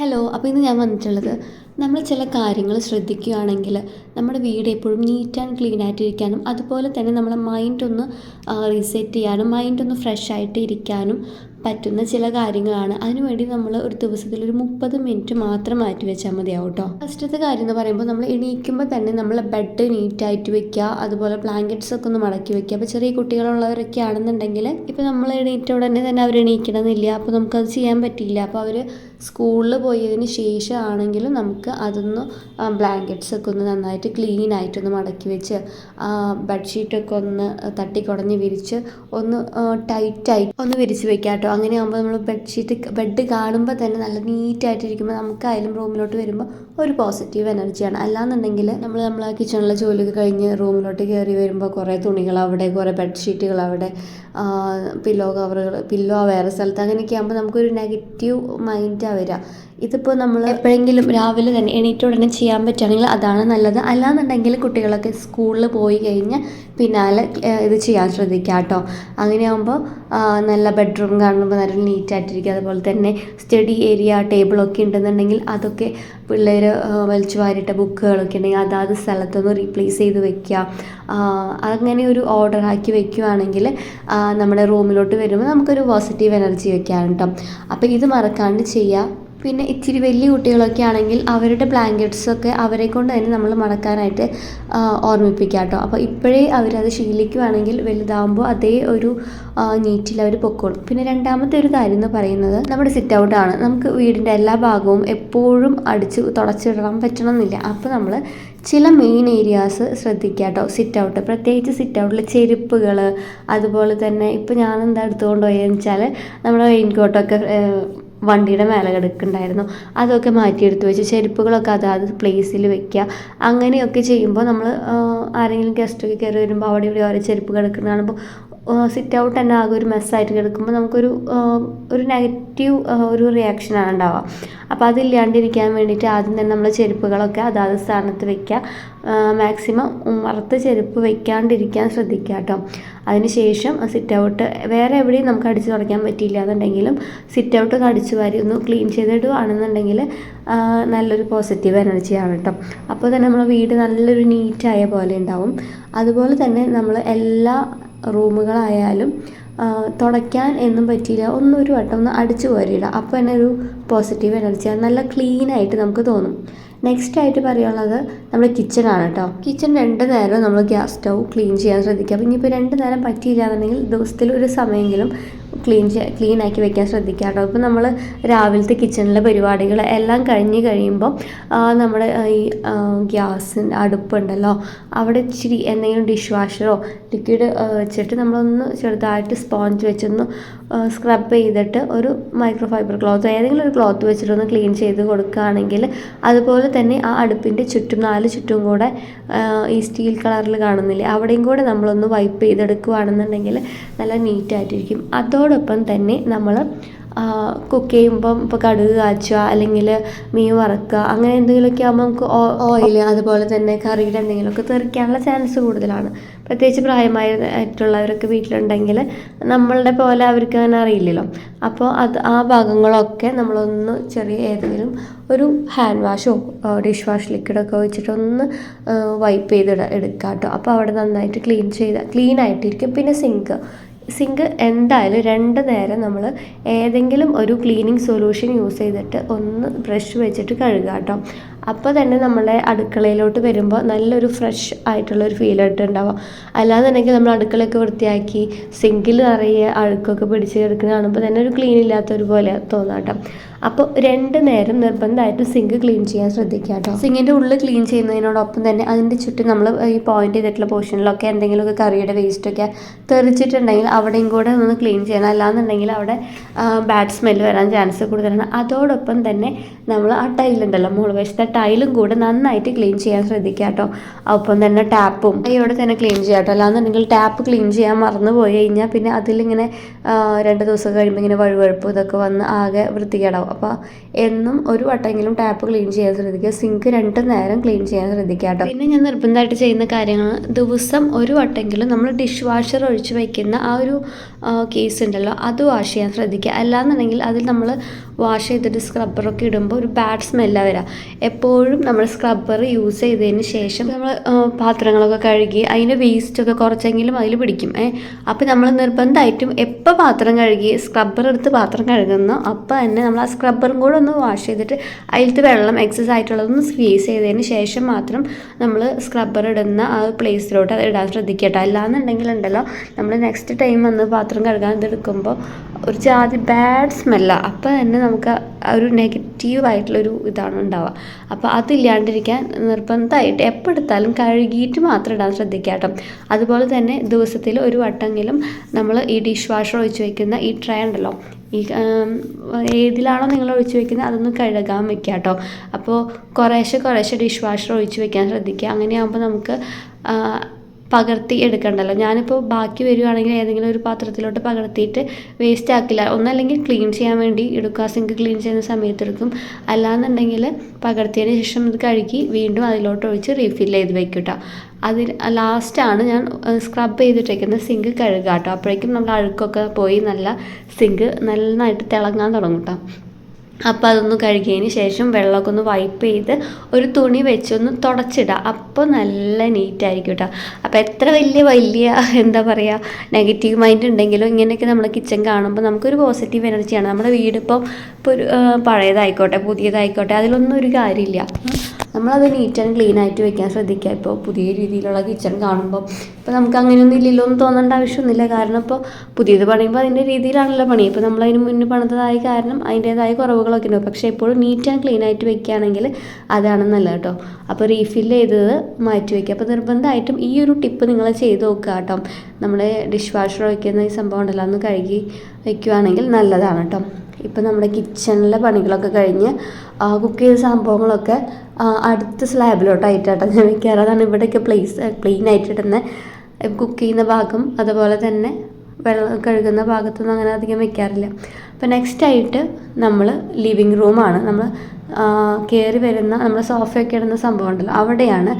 Hello അപ്പോൾ ഇന്ന് ഞാൻ വന്നിട്ടുള്ളത് നമ്മൾ ചില കാര്യങ്ങൾ ശ്രദ്ധിക്കുകയാണെങ്കിൽ നമ്മുടെ വീട് എപ്പോഴും നീറ്റ് ആൻഡ് ക്ലീൻ ആയിട്ടിരിക്കാനും അതുപോലെ തന്നെ നമ്മുടെ മൈൻഡ് ഒന്ന് റീസെറ്റ് ചെയ്യാനും മൈൻഡ് ഒന്ന് ഫ്രഷ് ആയിട്ട് ഇരിക്കാനും പറ്റുന്ന ചില കാര്യങ്ങളാണ്. അതിനുവേണ്ടി നമ്മൾ ഒരു ദിവസത്തിൽ ഒരു മുപ്പത് മിനിറ്റ് മാത്രം മാറ്റി വെച്ചാൽ മതിയാവും കേട്ടോ ഫസ്റ്റത്തെ കാര്യം എന്ന് പറയുമ്പോൾ നമ്മൾ എണീക്കുമ്പോൾ തന്നെ നമ്മൾ ബെഡ് നീറ്റായിട്ട് വെക്കുക അതുപോലെ ബ്ലാങ്കറ്റ്സ് ഒക്കെ ഒന്ന് മടക്കി വെക്കുക. അപ്പോൾ ചെറിയ കുട്ടികളുള്ളവരൊക്കെ ആണെന്നുണ്ടെങ്കിൽ ഇപ്പോൾ നമ്മൾ എണീറ്റ ഉടനെ തന്നെ അവർ എണീക്കണമെന്നില്ല. അപ്പോൾ നമുക്കത് ചെയ്യാൻ പറ്റിയില്ല. അപ്പോൾ അവർ സ്കൂളിൽ പോയതിന് ശേഷമാണെങ്കിലും നമുക്ക് അതൊന്ന് ബ്ലാങ്കറ്റ്സ് ഒക്കെ ഒന്ന് നന്നായിട്ട് ക്ലീൻ ആയിട്ടൊന്ന് മടക്കി വെച്ച് ബെഡ്ഷീറ്റൊക്കെ ഒന്ന് തട്ടിക്കുടഞ്ഞ് വിരിച്ച് ഒന്ന് ടൈറ്റായി ഒന്ന് വിരിച്ച് വെക്കാം കേട്ടോ അങ്ങനെ ആകുമ്പോൾ നമ്മൾ ബെഡ്ഷീറ്റ് ബെഡ് കാണുമ്പോൾ തന്നെ നല്ല നീറ്റായിട്ടിരിക്കുമ്പോൾ നമുക്കായാലും റൂമിലോട്ട് വരുമ്പോൾ ഒരു പോസിറ്റീവ് എനർജിയാണ് അല്ലാന്നുണ്ടെങ്കിൽ നമ്മൾ നമ്മൾ കിച്ചണിലെ ജോലിയൊക്കെ കഴിഞ്ഞ് റൂമിലോട്ട് കയറി വരുമ്പോൾ കുറേ തുണികൾ അവിടെ കുറേ ബെഡ്ഷീറ്റുകൾ അവിടെ പില്ലോ കവറുകൾ പില്ലോ വേറെ സ്ഥലത്ത് അങ്ങനെയൊക്കെ ആകുമ്പോൾ നമുക്കൊരു നെഗറ്റീവ് മൈൻഡാണ് വരിക ഇതിപ്പോൾ നമ്മൾ എപ്പോഴെങ്കിലും രാവിലെ തന്നെ എണീറ്റ ഉടനെ ചെയ്യാൻ പറ്റുകയാണെങ്കിൽ അതാണ് നല്ലത്. അല്ലാന്നുണ്ടെങ്കിൽ കുട്ടികളൊക്കെ സ്കൂളിൽ പോയി കഴിഞ്ഞ് പിന്നാലെ ഇത് ചെയ്യാൻ ശ്രദ്ധിക്കുക കേട്ടോ. അങ്ങനെയാകുമ്പോൾ നല്ല ബെഡ്റൂം കാണുമ്പോൾ നല്ല നീറ്റായിട്ടിരിക്കുക അതുപോലെ തന്നെ സ്റ്റഡി ഏരിയ ടേബിളൊക്കെ ഉണ്ടെന്നുണ്ടെങ്കിൽ അതൊക്കെ പിള്ളേർ വലിച്ചു വാരിയിട്ട ബുക്കുകളൊക്കെ ഉണ്ടെങ്കിൽ അതാത് സ്ഥലത്തൊന്ന് റീപ്ലേസ് ചെയ്ത് വെക്കുക. അങ്ങനെ ഒരു ഓർഡർ ആക്കി വെക്കുകയാണെങ്കിൽ നമ്മുടെ റൂമിലോട്ട് വരുമ്പോൾ നമുക്കൊരു പോസിറ്റീവ് എനർജി വെക്കാൻ കേട്ടോ. അപ്പോൾ ഇത് മറക്കാണ്ട് ചെയ്യുക. പിന്നെ ഇച്ചിരി വലിയ കുട്ടികളൊക്കെ ആണെങ്കിൽ അവരുടെ ബ്ലാങ്കറ്റ്സൊക്കെ അവരെ കൊണ്ട് തന്നെ നമ്മൾ മടക്കാനായിട്ട് ഓർമ്മിപ്പിക്കുക കേട്ടോ. അപ്പോൾ ഇപ്പോഴേ അവരത് ശീലിക്കുകയാണെങ്കിൽ വലുതാകുമ്പോൾ അതേ ഒരു നീറ്റിൽ അവർ പൊക്കോളും. പിന്നെ രണ്ടാമത്തെ ഒരു കാര്യം എന്ന് പറയുന്നത് നമ്മുടെ സിറ്റ് ഔട്ടാണ് നമുക്ക് വീടിന്റെ എല്ലാ ഭാഗവും എപ്പോഴും അടിച്ച് തുടച്ചിടാൻ പറ്റണമെന്നില്ല. അപ്പോൾ നമ്മൾ ചില മെയിൻ ഏരിയാസ് ശ്രദ്ധിക്കുക കേട്ടോ സിറ്റ് ഔട്ട് പ്രത്യേകിച്ച് സിറ്റ് ഔട്ടിൽ ചെരുപ്പുകൾ അതുപോലെ തന്നെ ഇപ്പോൾ ഞാനെന്താ എടുത്തുകൊണ്ട് പോയെന്ന് വെച്ചാൽ നമ്മുടെ റെയിൻ കോട്ടൊക്കെ വണ്ടിയുടെ മേലെ കിടക്കുന്നുണ്ടായിരുന്നു. അതൊക്കെ മാറ്റിയെടുത്ത് വെച്ച് ചെരുപ്പുകളൊക്കെ അതാത് പ്ലേസിൽ വെക്കുക. അങ്ങനെയൊക്കെ ചെയ്യുമ്പോൾ നമ്മൾ ആരെങ്കിലും ഗസ്റ്റൊക്കെ കയറി വരുമ്പോൾ അവിടെ ഇവിടെ ഓരോ ചെരുപ്പ് കിടക്കുന്ന കാണുമ്പോൾ സിറ്റ് ഔട്ട് തന്നെ ആകെ ഒരു മെസ്സായിട്ട് കിടക്കുമ്പോൾ നമുക്കൊരു ഒരു നെഗറ്റീവ് ഒരു റിയാക്ഷനാണ് ഉണ്ടാവുക. അപ്പോൾ അതില്ലാണ്ടിരിക്കാൻ വേണ്ടിയിട്ട് ആദ്യം തന്നെ നമ്മൾ ചെരുപ്പുകളൊക്കെ അതാത് സ്ഥാനത്ത് വെക്കുക മാക്സിമം വറുത്ത ചെരുപ്പ് വെക്കാണ്ടിരിക്കാൻ ശ്രദ്ധിക്കുക കേട്ടോ. അതിനുശേഷം സിറ്റ് ഔട്ട് വേറെ എവിടെയും നമുക്ക് അടിച്ചു തുടയ്ക്കാൻ പറ്റിയില്ല എന്നുണ്ടെങ്കിലും സിറ്റ് ഔട്ട് അടിച്ചു വാരി ഒന്ന് ക്ലീൻ ചെയ്തിടുകയാണെന്നുണ്ടെങ്കിൽ നല്ലൊരു പോസിറ്റീവ് എനർജിയാണ് കേട്ടോ. അപ്പോൾ തന്നെ നമ്മൾ വീട് നല്ലൊരു നീറ്റായ പോലെ ഉണ്ടാവും. അതുപോലെ തന്നെ നമ്മൾ എല്ലാ റൂമുകളായാലും തുടയ്ക്കാൻ എന്നും പറ്റിയില്ല. ഒന്നൊരു വട്ടം ഒന്ന് അടിച്ചു കോരിയിടുക. അപ്പോൾ തന്നെ ഒരു പോസിറ്റീവ് എനർജിയാണ് നല്ല ക്ലീനായിട്ട് നമുക്ക് തോന്നും. നെക്സ്റ്റ് ആയിട്ട് പറയാനുള്ളത് നമ്മുടെ കിച്ചണാണ് കേട്ടോ കിച്ചൺ രണ്ട് നേരം നമ്മൾ ഗ്യാസ് സ്റ്റൗ ക്ലീൻ ചെയ്യാൻ ശ്രദ്ധിക്കുക. അപ്പോൾ ഇനിയിപ്പോൾ രണ്ട് നേരം പറ്റിയില്ല എന്നുണ്ടെങ്കിൽ ദിവസത്തിൽ ഒരു സമയമെങ്കിലും ക്ലീൻ ക്ലീൻ ആക്കി വെക്കാൻ ശ്രദ്ധിക്കുക കേട്ടോ ഇപ്പോൾ നമ്മൾ രാവിലത്തെ കിച്ചണിലെ പരിപാടികൾ എല്ലാം കഴിഞ്ഞ് കഴിയുമ്പോൾ നമ്മുടെ ഈ ഗ്യാസ് അടുപ്പുണ്ടല്ലോ അവിടെ ഇച്ചിരി എന്തെങ്കിലും ഡിഷ് വാഷറോ ലിക്വിഡ് വെച്ചിട്ട് നമ്മളൊന്ന് ചെറുതായിട്ട് സ്പോഞ്ച് വെച്ചൊന്ന് സ്ക്രബ് ചെയ്തിട്ട് ഒരു മൈക്രോ ഫൈബർ ക്ലോത്ത് ഏതെങ്കിലും ഒരു ക്ലോത്ത് വെച്ചിട്ടൊന്ന് ക്ലീൻ ചെയ്ത് കൊടുക്കുകയാണെങ്കിൽ അതുപോലെ തന്നെ ആ അടുപ്പിന്റെ ചുറ്റും നാല് ചുറ്റും കൂടെ ഈ സ്റ്റീൽ കളറിൽ കാണുന്നില്ലേ അവിടെയും കൂടെ നമ്മളൊന്ന് വൈപ്പ് ചെയ്തെടുക്കുകയാണെന്നുണ്ടെങ്കിൽ നല്ല നീറ്റായിട്ടിരിക്കും അതോടൊപ്പം തന്നെ നമ്മൾ കുക്ക് ചെയ്യുമ്പം ഇപ്പോൾ കടുക് കാച്ചുക അല്ലെങ്കിൽ മീൻ വറക്കുക അങ്ങനെ എന്തെങ്കിലുമൊക്കെ ആകുമ്പോൾ നമുക്ക് ഓയിൽ അതുപോലെ തന്നെ കറിയുടെ എന്തെങ്കിലുമൊക്കെ തെറിക്കാനുള്ള ചാൻസ് കൂടുതലാണ്. പ്രത്യേകിച്ച് പ്രായമായിട്ടുള്ളവരൊക്കെ വീട്ടിലുണ്ടെങ്കിൽ നമ്മളുടെ പോലെ അവർക്ക് അങ്ങനെ അറിയില്ലല്ലോ. അപ്പോൾ അത് ആ ഭാഗങ്ങളൊക്കെ നമ്മളൊന്ന് ചെറിയ ഏതെങ്കിലും ഒരു ഹാൻഡ് വാഷോ ഡിഷ് വാഷ് ലിക്വിഡൊക്കെ വെച്ചിട്ടൊന്ന് വൈപ്പ് ചെയ്ത് എടുക്കാം കേട്ടോ അപ്പോൾ അവിടെ നന്നായിട്ട് ക്ലീൻ ചെയ്ത ക്ലീൻ ആയിട്ടിരിക്കും. പിന്നെ സിങ്ക് സിങ്ക് എന്തായാലും രണ്ട് നേരം നമ്മൾ ഏതെങ്കിലും ഒരു ക്ലീനിങ് സൊല്യൂഷൻ യൂസ് ചെയ്തിട്ട് ഒന്ന് ബ്രഷ് വെച്ചിട്ട് കഴുകുക കേട്ടോ അപ്പോൾ തന്നെ നമ്മളെ അടുക്കളയിലോട്ട് വരുമ്പോൾ നല്ലൊരു ഫ്രഷ് ആയിട്ടുള്ളൊരു ഫീൽ ആയിട്ടുണ്ടാവുക അല്ലാന്നുണ്ടെങ്കിൽ നമ്മൾ അടുക്കളയൊക്കെ വൃത്തിയാക്കി സിങ്കിൽ നിറയെ അഴുക്കൊക്കെ പിടിച്ച് കിടക്കുന്ന കാണുമ്പോൾ തന്നെ ഒരു ക്ലീൻ ഇല്ലാത്തൊരു പോലെ തോന്നാം കേട്ടോ അപ്പോൾ രണ്ട് നേരം നിർബന്ധമായിട്ട് സിങ്ക് ക്ലീൻ ചെയ്യാൻ ശ്രദ്ധിക്കുക കേട്ടോ സിങ്കിന്റെ ഉള്ളിൽ ക്ലീൻ ചെയ്യുന്നതിനോടൊപ്പം തന്നെ അതിന്റെ ചുറ്റും നമ്മൾ ഈ പോയിന്റ് ചെയ്തിട്ടുള്ള പോർഷനിലൊക്കെ എന്തെങ്കിലുമൊക്കെ കറിയുടെ വേസ്റ്റൊക്കെ തെറിച്ചിട്ടുണ്ടെങ്കിൽ അവിടെയും കൂടെ ഒന്ന് ക്ലീൻ ചെയ്യണം. അല്ലാന്നുണ്ടെങ്കിൽ അവിടെ ബാഡ് സ്മെൽ വരാൻ ചാൻസ് കൂടുതലാണ്. അതോടൊപ്പം തന്നെ നമ്മൾ ആ ടൈലുണ്ടല്ലോ മുകൾ വശത്തെ ടൈലും കൂടെ നന്നായിട്ട് ക്ലീൻ ചെയ്യാൻ ശ്രദ്ധിക്കുക കേട്ടോ ഒപ്പം തന്നെ ടാപ്പും ഇവിടെ തന്നെ ക്ലീൻ ചെയ്യാം കേട്ടോ അല്ലാന്നുണ്ടെങ്കിൽ ടാപ്പ് ക്ലീൻ ചെയ്യാൻ മറന്നു പോയി കഴിഞ്ഞാൽ പിന്നെ അതിലിങ്ങനെ രണ്ട് ദിവസം കഴിയുമ്പോൾ ഇങ്ങനെ വഴുവഴുപ്പ് ഇതൊക്കെ വന്ന് ആകെ വൃത്തികേടാവും. അപ്പോൾ എന്നും ഒരു വട്ടമെങ്കിലും ടാപ്പ് ക്ലീൻ ചെയ്യാൻ ശ്രദ്ധിക്കുക. സിങ്ക് രണ്ട് നേരം ക്ലീൻ ചെയ്യാൻ ശ്രദ്ധിക്കുക കേട്ടോ. പിന്നെ ഞാൻ നിർബന്ധമായിട്ട് ചെയ്യുന്ന കാര്യങ്ങൾ ദിവസം ഒരു വട്ടമെങ്കിലും നമ്മൾ ഡിഷ് വാഷർ ഒഴിച്ച് വയ്ക്കുന്ന ആ ഒരു കേസ് ഉണ്ടല്ലോ അത് വാഷ് ചെയ്യാൻ ശ്രദ്ധിക്കുക. അല്ലാന്നുണ്ടെങ്കിൽ അതിൽ നമ്മൾ വാഷ് ചെയ്തിട്ട് സ്ക്രബ്ബറൊക്കെ ഇടുമ്പോൾ ഒരു ബാഡ് സ്മെല്ലാണ് വരിക എപ്പോഴും നമ്മൾ സ്ക്രബ്ബർ യൂസ് ചെയ്തതിന് ശേഷം നമ്മൾ പാത്രങ്ങളൊക്കെ കഴുകി അതിന്റെ വേസ്റ്റൊക്കെ കുറച്ചെങ്കിലും അതിൽ പിടിക്കും ഏ. അപ്പോൾ നമ്മൾ നിർബന്ധമായിട്ടും എപ്പോൾ പാത്രം കഴുകി സ്ക്രബ്ബർ എടുത്ത് പാത്രം കഴുകുന്നു അപ്പോൾ തന്നെ നമ്മൾ ആ സ്ക്രബ്ബറും കൂടെ ഒന്ന് വാഷ് ചെയ്തിട്ട് അതിലത്തെ വെള്ളം എക്സസ് ആയിട്ടുള്ളതൊന്ന് സ്ക്വീസ് ചെയ്തതിന് ശേഷം മാത്രം നമ്മൾ സ്ക്രബ്ബർ ഇടുന്ന ആ പ്ലേസിലോട്ട് ഇടാൻ ശ്രദ്ധിക്കട്ടെ. അല്ലാന്നുണ്ടെങ്കിൽ ഉണ്ടല്ലോ നമ്മൾ നെക്സ്റ്റ് ടൈം വന്ന് പാത്രം കഴുകാൻ ഇതെടുക്കുമ്പോൾ ഒരു ജാതി ബാഡ് സ്മെല്ലാണ് അപ്പോൾ തന്നെ നമുക്ക് ഒരു നെഗറ്റീവായിട്ടുള്ളൊരു ഇതാണ് ഉണ്ടാവുക. അപ്പോൾ അതില്ലാണ്ടിരിക്കാൻ നിർബന്ധമായിട്ട് എപ്പോൾ എടുത്താലും കഴുകിയിട്ട് മാത്രം ഇടാൻ ശ്രദ്ധിക്കുക കേട്ടോ. അതുപോലെ തന്നെ ദിവസത്തിൽ ഒരു വട്ടമെങ്കിലും നമ്മൾ ഈ ഡിഷ് വാഷർ ഒഴിച്ച് വയ്ക്കുന്ന ഈ ട്രേ ഉണ്ടല്ലോ ഈ ഏതിലാണോ നിങ്ങൾ ഒഴിച്ച് വെക്കുന്നത് അതൊന്ന് കഴുകാൻ വെക്കുക കേട്ടോ. അപ്പോൾ കുറേശ്ശെ കുറേശ്ശെ ഡിഷ് വാഷർ ഒഴിച്ച് വെക്കാൻ ശ്രദ്ധിക്കുക. അങ്ങനെയാകുമ്പോൾ നമുക്ക് പകർത്തി എടുക്കണ്ടല്ലോ. ഞാനിപ്പോൾ ബാക്കി വരുവാണെങ്കിൽ ഏതെങ്കിലും ഒരു പാത്രത്തിലോട്ട് പകർത്തിയിട്ട് വേസ്റ്റ് ആക്കില്ല. ഒന്നല്ലെങ്കിൽ ക്ലീൻ ചെയ്യാൻ വേണ്ടി എടുക്കുക സിങ്ക് ക്ലീൻ ചെയ്യുന്ന സമയത്ത് എടുക്കും. അല്ലാന്നുണ്ടെങ്കിൽ പകർത്തിയതിന് ശേഷം ഇത് കഴുകി വീണ്ടും അതിലോട്ട് ഒഴിച്ച് റീഫിൽ ചെയ്ത് വയ്ക്കും കേട്ടോ അതിൽ ലാസ്റ്റാണ് ഞാൻ സ്ക്രബ് ചെയ്തിട്ടേക്കുന്ന സിങ്ക് കഴുകാട്ടോ കേട്ടോ അപ്പോഴേക്കും നമ്മൾ അഴുക്കൊക്കെ പോയി നല്ല സിങ്ക് നന്നായിട്ട് തിളങ്ങാൻ തുടങ്ങും കേട്ടോ അപ്പോൾ അതൊന്ന് കഴുകിയതിന് ശേഷം വെള്ളമൊക്കെ ഒന്ന് വൈപ്പ് ചെയ്ത് ഒരു തുണി വെച്ചൊന്ന് തുടച്ചിടുക അപ്പോൾ നല്ല നീറ്റായിരിക്കും കേട്ടോ അപ്പോൾ എത്ര വലിയ വലിയ എന്താ പറയുക നെഗറ്റീവ് മൈൻഡ് ഉണ്ടെങ്കിലും ഇങ്ങനെയൊക്കെ നമ്മൾ കിച്ചൺ കാണുമ്പോൾ നമുക്കൊരു പോസിറ്റീവ് എനർജിയാണ് നമ്മുടെ വീടിപ്പം ഇപ്പോൾ ഒരു പഴയതായിക്കോട്ടെ പുതിയതായിക്കോട്ടെ അതിലൊന്നും ഒരു കാര്യമില്ല. നമ്മളത് നീറ്റ് ആൻഡ് ക്ലീൻ ആയിട്ട് വെക്കാൻ ശ്രദ്ധിക്കുക. ഇപ്പോൾ പുതിയ രീതിയിലുള്ള കിച്ചൺ കാണുമ്പോൾ ഇപ്പോൾ നമുക്ക് അങ്ങനെയൊന്നും ഇല്ലല്ലോ എന്ന് തോന്നേണ്ട ആവശ്യമൊന്നുമില്ല. കാരണം ഇപ്പോൾ പുതിയത് പണിയുമ്പോൾ അതിന്റെ രീതിയിലാണല്ലോ പണി. ഇപ്പോൾ നമ്മൾ അതിന് മുന്നേ പണിതായ കാരണം അതിന്റേതായ കുറവുകളൊക്കെ ഉണ്ടാവും പക്ഷേ എപ്പോഴും നീറ്റ് ആൻഡ് ക്ലീൻ ആയിട്ട് വെക്കുകയാണെങ്കിൽ അതാണ് നല്ലത് കേട്ടോ. അപ്പോൾ റീഫിൽ ചെയ്തത് മാറ്റി വയ്ക്കുക അപ്പോൾ നിർബന്ധമായിട്ടും ഈ ഒരു ടിപ്പ് നിങ്ങൾ ചെയ്ത് നോക്കുക കേട്ടോ. നമ്മുടെ ഡിഷ് വാഷർ വയ്ക്കുന്ന ഈ സംഭവം ഉണ്ടല്ലോ അന്ന് കഴുകി വയ്ക്കുകയാണെങ്കിൽ നല്ലതാണ് കേട്ടോ ഇപ്പം നമ്മുടെ കിച്ചണിലെ പണികളൊക്കെ കഴിഞ്ഞ് കുക്ക് ചെയ്ത സംഭവങ്ങളൊക്കെ അടുത്ത സ്ലാബിലോട്ടായിട്ടാട്ടോ ഞാൻ വെക്കാറ്. അതാണ് ഇവിടെയൊക്കെ പ്ലേസ് ക്ലീൻ ആയിട്ടിടുന്ന കുക്ക് ചെയ്യുന്ന ഭാഗം അതുപോലെ തന്നെ വെള്ളം കഴുകുന്ന ഭാഗത്തൊന്നും അങ്ങനെ അധികം വെക്കാറില്ല. അപ്പോൾ നെക്സ്റ്റ് ആയിട്ട് നമ്മൾ ലിവിങ് റൂമാണ് നമ്മൾ കയറി വരുന്ന നമ്മൾ സോഫയൊക്കെ ഇടുന്ന സംഭവം ഉണ്ടല്ലോ അവിടെയാണ്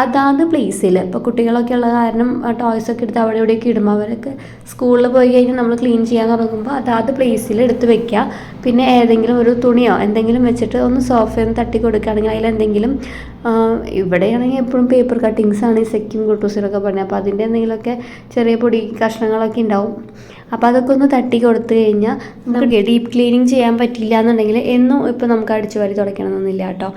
അതാത് പ്ലേസിൽ ഇപ്പോൾ കുട്ടികളൊക്കെ ഉള്ള കാരണം ടോയ്സ് ഒക്കെ എടുത്ത് അവിടെ ഇവിടെയൊക്കെ ഇടുമ്പോൾ അവരൊക്കെ സ്കൂളിൽ പോയി കഴിഞ്ഞാൽ നമ്മൾ ക്ലീൻ ചെയ്യാൻ തുടങ്ങുമ്പോൾ അതാത് പ്ലേസിൽ എടുത്ത് വെക്കുക പിന്നെ ഏതെങ്കിലും ഒരു തുണിയോ എന്തെങ്കിലും വെച്ചിട്ട് ഒന്ന് സോഫയൊന്ന് തട്ടി കൊടുക്കുകയാണെങ്കിൽ അതിലെന്തെങ്കിലും ഇവിടെയാണെങ്കിൽ എപ്പോഴും പേപ്പർ കട്ടിങ്സ് ആണ് ഈ സെക്കും കുട്ടൂസിലൊക്കെ പറഞ്ഞത്. അപ്പോൾ അതിന്റെ എന്തെങ്കിലുമൊക്കെ ചെറിയ പൊടി കഷ്ണങ്ങളൊക്കെ ഉണ്ടാവും. അപ്പോൾ അതൊക്കെ ഒന്ന് തട്ടി കൊടുത്തു കഴിഞ്ഞാൽ നമുക്ക് ഡീപ്പ് ക്ലീനിങ് ചെയ്യാൻ പറ്റില്ല എന്നുണ്ടെങ്കിൽ എന്നും ഇപ്പോൾ നമുക്ക് അടിച്ചു വാരി തുടയ്ക്കണമെന്നൊന്നുമില്ല കേട്ടോ.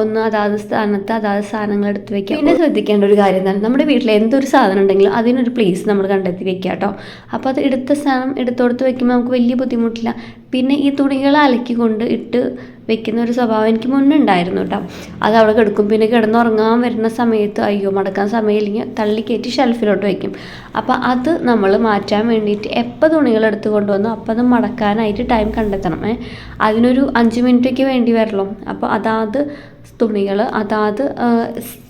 ഒന്ന് അതാത് സ്ഥാനത്ത് അതാത് സാധനങ്ങൾ എടുത്ത് വെക്കുക പിന്നെ ശ്രദ്ധിക്കേണ്ട ഒരു കാര്യം എന്താണ്? നമ്മുടെ വീട്ടിൽ എന്തൊരു സാധനം ഉണ്ടെങ്കിലും അതിനൊരു പ്ലേസ് നമ്മൾ കണ്ടെത്തി വെക്കുക കേട്ടോ. അപ്പോൾ അത് എടുത്ത സാധനം എടുത്തോടുത്ത് വെക്കുമ്പോൾ നമുക്ക് വലിയ ബുദ്ധിമുട്ടില്ല. പിന്നെ ഈ തുണികൾ അലക്കിക്കൊണ്ട് ഇട്ട് വെക്കുന്ന ഒരു സ്വഭാവം എനിക്ക് മുന്നേ ഉണ്ടായിരുന്നു കേട്ടോ. അത് അവിടെ കിടക്കും. പിന്നെ കിടന്നുറങ്ങാൻ വരുന്ന സമയത്ത് അയ്യോ മടക്കാൻ സമയമില്ലെങ്കിൽ തള്ളിക്കയറ്റി ഷെൽഫിലോട്ട് വയ്ക്കും അപ്പോൾ അത് നമ്മൾ മാറ്റാൻ വേണ്ടിയിട്ട് എപ്പോൾ തുണികൾ എടുത്ത് കൊണ്ടുവന്നു അപ്പോൾ അത് മടക്കാനായിട്ട് ടൈം കണ്ടെത്തണം. ഏ അതിനൊരു അഞ്ച് മിനിറ്റൊക്കെ വേണ്ടി വരല്ലോ അപ്പോൾ അതാത് തുണികൾ അതാത്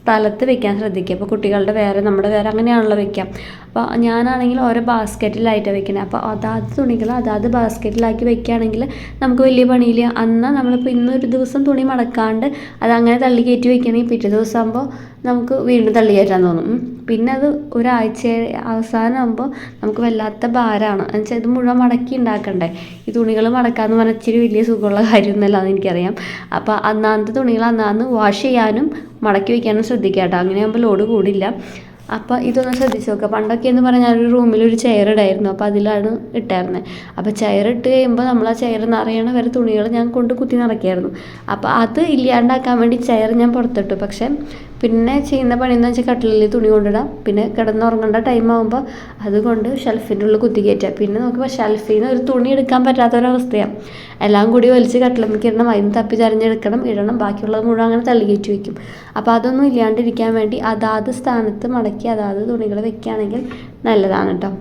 സ്ഥലത്ത് വെക്കാൻ ശ്രദ്ധിക്കുക. അപ്പോൾ കുട്ടികളുടെ വേറെ നമ്മുടെ വേറെ അങ്ങനെയാണല്ലോ വെക്കാം അപ്പോൾ ഞാനാണെങ്കിൽ ഓരോ ബാസ്ക്കറ്റിലായിട്ടാണ് വെക്കുന്നത് അപ്പോൾ അതാത് തുണികൾ അതാത് ബാസ്ക്കറ്റിലാക്കി വെക്കുകയാണെങ്കിൽ നമുക്ക് വലിയ പണിയില്ല. അന്ന് നമ്മളിപ്പോൾ ഇന്നൊരു ദിവസം തുണി മടക്കാണ്ട് അത് അങ്ങനെ തള്ളി കയറ്റി വെക്കുകയാണെങ്കിൽ പിറ്റേ ദിവസം ആകുമ്പോൾ നമുക്ക് വീണ്ടും തള്ളി കയറ്റാൻ തോന്നും. പിന്നെ അത് ഒരാഴ്ച അവസാനമാകുമ്പോൾ നമുക്ക് വല്ലാത്ത ഭാരമാണ്. എന്നുവെച്ചാൽ ഇത് മുഴുവൻ മടക്കി ഉണ്ടാക്കണ്ടേ? ഈ തുണികൾ മടക്കാമെന്ന് പറഞ്ഞാൽ ഇച്ചിരി വലിയ സുഖമുള്ള കാര്യമൊന്നുമല്ല എന്ന് അപ്പോൾ അന്നാമത്തെ തുണികൾ അന്നാന്ന് വാഷ് ചെയ്യാനും മടക്കി വയ്ക്കാനും ശ്രദ്ധിക്കുക കേട്ടോ അങ്ങനെയാകുമ്പോൾ ലോഡ് കൂടില്ല. അപ്പോൾ ഇതൊന്ന് ശ്രദ്ധിച്ച് നോക്കുക പണ്ടൊക്കെ എന്ന് പറഞ്ഞാൽ ഒരു റൂമിൽ ഒരു ചെയർ ഇടായിരുന്നു. അപ്പോൾ അതിലാണ് ഇട്ടായിരുന്നത് അപ്പോൾ ചെയർ ഇട്ട് കഴിയുമ്പോൾ നമ്മൾ ആ ചെയർ നിറയണ വരെ തുണികൾ ഞാൻ കൊണ്ട് കുത്തി നിറയ്ക്കായിരുന്നു. അപ്പോൾ അത് ഇല്ലാണ്ടാക്കാൻ വേണ്ടി ചെയർ ഞാൻ പുറത്തിട്ടു. പക്ഷേ പിന്നെ ചെയ്യുന്ന പണിയെന്ന് വെച്ചാൽ കട്ടിലിൽ തുണി കൊണ്ടിടാം. പിന്നെ കിടന്നുറങ്ങേണ്ട ടൈം ആകുമ്പോൾ അതുകൊണ്ട് ഷെൽഫിന്റെ ഉള്ളിൽ കുത്തി കയറ്റുക പിന്നെ നോക്കുമ്പോൾ ഷെൽഫിൽ നിന്ന് ഒരു തുണി എടുക്കാൻ പറ്റാത്തൊരവസ്ഥയാണ് എല്ലാം കൂടി വലിച്ച് കട്ടിലമ്മയ്ക്ക് ഇടണം അതിന് തപ്പി ചരിഞ്ഞെടുക്കണം ഇടണം ബാക്കിയുള്ളത് മുഴുവൻ അങ്ങനെ തള്ളി കയറ്റി വയ്ക്കും അപ്പോൾ അതൊന്നും ഇല്ലാണ്ടിരിക്കാൻ വേണ്ടി അതാത് സ്ഥാനത്ത് മടക്കി അതാത് തുണികൾ വെക്കുകയാണെങ്കിൽ നല്ലതാണ് കേട്ടോ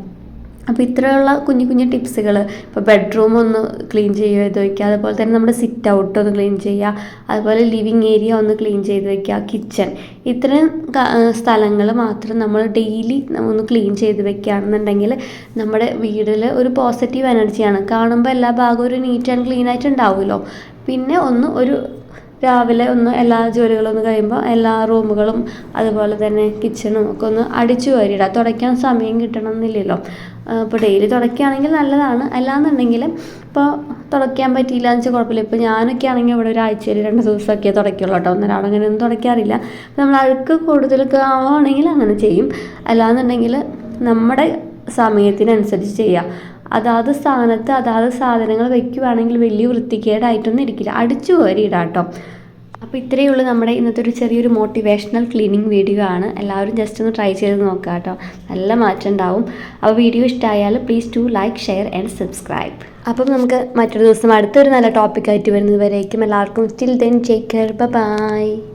അപ്പോൾ ഇത്രയുള്ള കുഞ്ഞു കുഞ്ഞു ടിപ്സുകൾ ഇപ്പോൾ ബെഡ്റൂം ഒന്ന് ക്ലീൻ ചെയ്യുക ചെയ്ത് വയ്ക്കുക അതുപോലെ തന്നെ നമ്മുടെ സിറ്റ് ഔട്ട് ഒന്ന് ക്ലീൻ ചെയ്യുക. അതുപോലെ ലിവിങ് ഏരിയ ഒന്ന് ക്ലീൻ ചെയ്ത് വയ്ക്കുക കിച്ചൺ. ഇത്രയും സ്ഥലങ്ങൾ മാത്രം നമ്മൾ ഡെയിലി ഒന്ന് ക്ലീൻ ചെയ്ത് വെക്കുകയാണെന്നുണ്ടെങ്കിൽ നമ്മുടെ വീടിൽ ഒരു പോസിറ്റീവ് എനർജിയാണ്. കാണുമ്പോൾ എല്ലാ ഭാഗവും ഒരു നീറ്റ് ആൻഡ് ക്ലീൻ ആയിട്ട് ഉണ്ടാവുമല്ലോ. പിന്നെ ഒന്ന് ഒരു രാവിലെ ഒന്ന് എല്ലാ ജോലികളും ഒന്ന് കഴിയുമ്പോൾ എല്ലാ റൂമുകളും അതുപോലെ തന്നെ കിച്ചണും ഒക്കെ ഒന്ന് അടിച്ചു വാരിയിടുക. തുടയ്ക്കാൻ സമയം കിട്ടണമെന്നില്ലല്ലോ. ഇപ്പോൾ ഡെയിലി തുടയ്ക്കുകയാണെങ്കിൽ നല്ലതാണ്. അല്ലാന്നുണ്ടെങ്കിൽ ഇപ്പോൾ തുടയ്ക്കാൻ പറ്റിയില്ല എന്ന് വെച്ചാൽ കുഴപ്പമില്ല. ഇപ്പോൾ ഞാനൊക്കെ ആണെങ്കിൽ ഇവിടെ ഒരാഴ്ചയിൽ രണ്ട് ദിവസമൊക്കെ തുടയ്ക്കുള്ളൂ കേട്ടോ. ഒന്നരാടം അങ്ങനെ ഒന്നും തുടയ്ക്കാറില്ല. നമ്മൾ അഴുക്ക് കൂടുതലൊക്കെ ആവുകയാണെങ്കിൽ അങ്ങനെ ചെയ്യും. അല്ലാന്നുണ്ടെങ്കിൽ നമ്മുടെ സമയത്തിനനുസരിച്ച് ചെയ്യുക അതാത് സ്ഥാനത്ത് അതാത് സാധനങ്ങൾ വെക്കുകയാണെങ്കിൽ വലിയ വൃത്തികേടായിട്ടൊന്നും ഇരിക്കില്ല. അടിച്ചു കോരിയിടാം ഇടാട്ടോ അപ്പോൾ ഇത്രയേ ഉള്ളൂ നമ്മുടെ ഇന്നത്തെ ഒരു ചെറിയൊരു മോട്ടിവേഷണൽ ക്ലീനിങ് വീഡിയോ ആണ്. എല്ലാവരും ജസ്റ്റ് ഒന്ന് ട്രൈ ചെയ്ത് നോക്കുക കേട്ടോ നല്ല മാറ്റം ഉണ്ടാവും. അപ്പോൾ വീഡിയോ ഇഷ്ടമായാൽ please to like share and subscribe അപ്പം നമുക്ക് മറ്റൊരു ദിവസം അടുത്തൊരു നല്ല ടോപ്പിക്കായിട്ട് വരുന്നത് വരേക്കും. എല്ലാവർക്കും still then take care bye